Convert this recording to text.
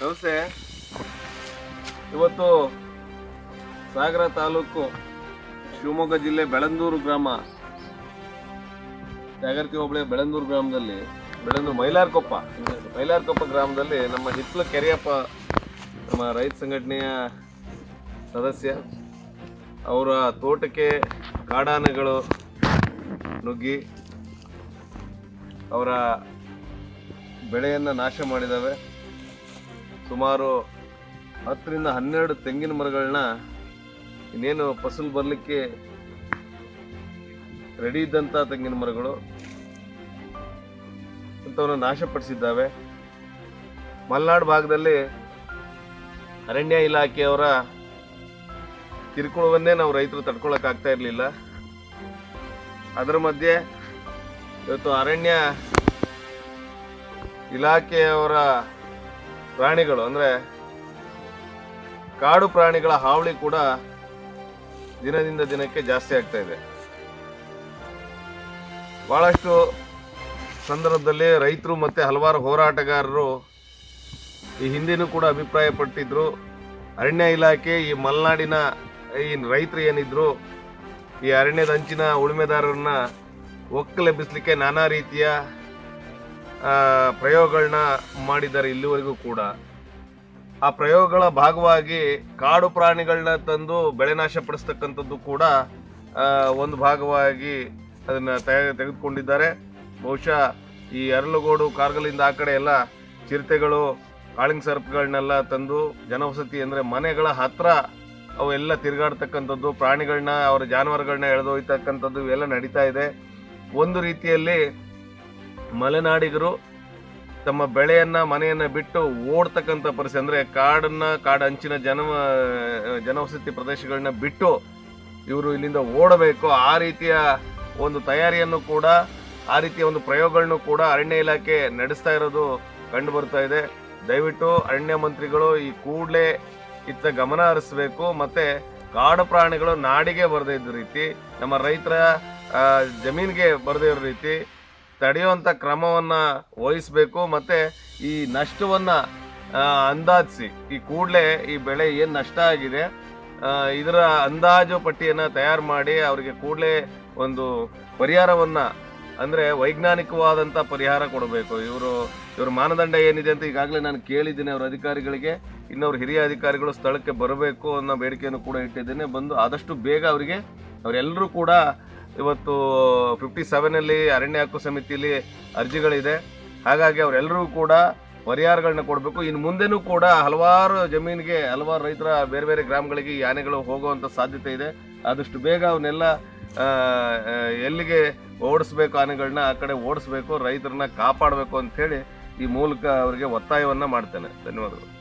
ನಮಸ್ತೆ. ಇವತ್ತು ಸಾಗರ ತಾಲೂಕು ಶಿವಮೊಗ್ಗ ಜಿಲ್ಲೆ ಬೆಳಂದೂರು ಗ್ರಾಮ. ಜಾಗರ್ತಿ ಹೋಬಳಿ ಬೆಳಂದೂರು ಗ್ರಾಮದಲ್ಲಿ, ಬೆಳಂದೂರು ಮೈಲಾರ್ಕೊಪ್ಪ ಮೈಲಾರ್ಕೊಪ್ಪ ಗ್ರಾಮದಲ್ಲಿ ನಮ್ಮ ಹಿತ್ಲ ಕೆರೆಯಪ್ಪ, ನಮ್ಮ ರೈತ ಸಂಘಟನೆಯ ಸದಸ್ಯ. ಅವರ ತೋಟಕ್ಕೆ ಕಾಡಾನೆಗಳು ನುಗ್ಗಿ ಅವರ ಬೆಳೆಯನ್ನು ನಾಶ ಮಾಡಿದ್ದಾವೆ ಸುಮಾರು ಹತ್ತರಿಂದ ಹನ್ನೆರಡು ತೆಂಗಿನ ಮರಗಳನ್ನ ಇನ್ನೇನು ಫಸಲು ಬರಲಿಕ್ಕೆ ರೆಡಿ ಇದ್ದಂಥ ತೆಂಗಿನ ಮರಗಳು ಅಂಥವನ್ನು ನಾಶಪಡಿಸಿದ್ದಾವೆ. ಮಲೆನಾಡು ಭಾಗದಲ್ಲಿ ಅರಣ್ಯ ಇಲಾಖೆಯವರ ಕಿರುಕುಳವನ್ನೇ ನಾವು ರೈತರು ತಡ್ಕೊಳಕ್ಕಾಗ್ತಾ ಇರಲಿಲ್ಲ. ಅದರ ಮಧ್ಯೆ ಇವತ್ತು ಅರಣ್ಯ ಇಲಾಖೆಯವರ ಪ್ರಾಣಿಗಳು ಅಂದರೆ ಕಾಡು ಪ್ರಾಣಿಗಳ ಹಾವಳಿ ಕೂಡ ದಿನದಿಂದ ದಿನಕ್ಕೆ ಜಾಸ್ತಿ ಆಗ್ತಾ ಇದೆ. ಭಾಳಷ್ಟು ಸಂದರ್ಭದಲ್ಲಿ ರೈತರು ಮತ್ತು ಹಲವಾರು ಹೋರಾಟಗಾರರು ಈ ಹಿಂದೆನೂ ಕೂಡ ಅಭಿಪ್ರಾಯಪಟ್ಟಿದ್ದರು ಅರಣ್ಯ ಇಲಾಖೆ ಈ ಮಲೆನಾಡಿನ ಈ ರೈತರು ಏನಿದ್ರು ಈ ಅರಣ್ಯದ ಅಂಚಿನ ಉಳುಮೆದಾರರನ್ನ ಒಕ್ಕಲೆಬ್ಬಿಸ್ಲಿಕ್ಕೆ ನಾನಾ ರೀತಿಯ ಪ್ರಯೋಗಗಳನ್ನ ಮಾಡಿದ್ದಾರೆ ಇಲ್ಲಿವರೆಗೂ ಕೂಡ. ಆ ಪ್ರಯೋಗಗಳ ಭಾಗವಾಗಿ ಕಾಡು ಪ್ರಾಣಿಗಳನ್ನ ತಂದು ಬೆಳೆ ನಾಶ ಪಡಿಸ್ತಕ್ಕಂಥದ್ದು ಕೂಡ ಒಂದು ಭಾಗವಾಗಿ ಅದನ್ನು ತಯಾರಿ, ತೆಗೆದುಕೊಂಡಿದ್ದಾರೆ. ಬಹುಶಃ ಈ ಅರಳುಗೋಡು ಕಾರ್ಗಲಿಂದ ಆ ಕಡೆ ಎಲ್ಲ ಚಿರತೆಗಳು, ಕಾಳಿಂಗ್ ಸರ್ಪ್ಗಳನ್ನೆಲ್ಲ ತಂದು ಜನವಸತಿ ಅಂದರೆ ಮನೆಗಳ ಹತ್ರ ಅವೆಲ್ಲ ತಿರುಗಾಡ್ತಕ್ಕಂಥದ್ದು ಪ್ರಾಣಿಗಳನ್ನ ಅವರ ಜಾನುವಾರುಗಳನ್ನ ಎಳೆದೊಯ್ತಕ್ಕಂಥದ್ದು ಇವೆಲ್ಲ ನಡೀತಾ ಇದೆ. ಒಂದು ರೀತಿಯಲ್ಲಿ ಮಲೆನಾಡಿಗರು ತಮ್ಮ ಬೆಳೆಯನ್ನ, ಮನೆಯನ್ನ ಬಿಟ್ಟು ಓಡ್ತಕ್ಕಂಥ ಪರಿಸ್ಥಿತಿ, ಅಂದ್ರೆ ಕಾಡನ್ನ, ಕಾಡ ಅಂಚಿನ ಜನ, ಜನವಸತಿ ಪ್ರದೇಶಗಳನ್ನ ಬಿಟ್ಟು ಇವರು ಇಲ್ಲಿಂದ ಓಡಬೇಕು. ಆ ರೀತಿಯ ಒಂದು ತಯಾರಿಯನ್ನು ಕೂಡ, ಆ ರೀತಿಯ ಒಂದು ಪ್ರಯೋಗಗಳನ್ನು ಕೂಡ ಅರಣ್ಯ ಇಲಾಖೆ ನಡೆಸ್ತಾ ಇರೋದು ಕಂಡು ಬರ್ತಾ ಇದೆ. ದಯವಿಟ್ಟು ಅರಣ್ಯ ಮಂತ್ರಿಗಳು ಈ ಕೂಡಲೇ ಇತ್ತ ಗಮನ ಹರಿಸಬೇಕು. ಮತ್ತೆ ಕಾಡು ಪ್ರಾಣಿಗಳು ನಾಡಿಗೆ ಬರದೇ ಇದ್ದ ರೀತಿ, ನಮ್ಮ ರೈತರ ಜಮೀನಿಗೆ ಬರದೇ ಇರೋ ರೀತಿ ತಡೆಯುವಂತ ಕ್ರಮವನ್ನ ವಹಿಸಬೇಕು ಮತ್ತೆ ಈ ನಷ್ಟವನ್ನ ಅಂದಾಜಿಸಿ. ಈ ಕೂಡಲೇ ಈ ಬೆಳೆ ಏನು ನಷ್ಟ ಆಗಿದೆ ಇದರ ಅಂದಾಜು ಪಟ್ಟಿಯನ್ನ ತಯಾರು ಮಾಡಿ ಅವರಿಗೆ ಕೂಡಲೇ ಒಂದು ಪರಿಹಾರವನ್ನ, ಅಂದ್ರೆ ವೈಜ್ಞಾನಿಕವಾದಂತ ಪರಿಹಾರ ಕೊಡಬೇಕು. ಇವರು, ಇವರ ಮಾನದಂಡ ಏನಿದೆ ಅಂತ ಈಗಾಗಲೇ ನಾನು ಕೇಳಿದ್ದೀನಿ ಅವರ ಅಧಿಕಾರಿಗಳಿಗೆ. ಇನ್ನವ್ರ ಹಿರಿಯ ಅಧಿಕಾರಿಗಳು ಸ್ಥಳಕ್ಕೆ ಬರಬೇಕು ಅನ್ನೋ ಬೇಡಿಕೆಯನ್ನು ಕೂಡ ಇಟ್ಟಿದ್ದೇನೆ. ಬಂದು ಆದಷ್ಟು ಬೇಗ ಅವರಿಗೆ ಅವರೆಲ್ಲರೂ ಕೂಡ ಇವತ್ತು ಫಿಫ್ಟಿ ಸೆವೆನಲ್ಲಿ ಅರಣ್ಯ ಹಕ್ಕು ಸಮಿತಿಯಲ್ಲಿ ಅರ್ಜಿಗಳಿದೆ. ಹಾಗಾಗಿ ಅವರೆಲ್ಲರೂ ಕೂಡ ಪರಿಹಾರಗಳನ್ನ ಕೊಡಬೇಕು. ಇನ್ನು ಮುಂದೆನೂ ಕೂಡ ಹಲವಾರು ಜಮೀನಿಗೆ, ಹಲವಾರು ರೈತರ ಬೇರೆ ಬೇರೆ ಗ್ರಾಮಗಳಿಗೆ ಈ ಆನೆಗಳು ಹೋಗುವಂಥ ಸಾಧ್ಯತೆ ಇದೆ. ಆದಷ್ಟು ಬೇಗ ಅವನ್ನೆಲ್ಲ ಎಲ್ಲಿಗೆ ಓಡಿಸ್ಬೇಕು ಆನೆಗಳನ್ನ ಆ ಕಡೆ ಓಡಿಸ್ಬೇಕು, ರೈತರನ್ನ ಕಾಪಾಡಬೇಕು ಅಂತ ಹೇಳಿ ಈ ಮೂಲಕ ಅವರಿಗೆ ಒತ್ತಾಯವನ್ನ ಮಾಡ್ತೇನೆ. ಧನ್ಯವಾದಗಳು.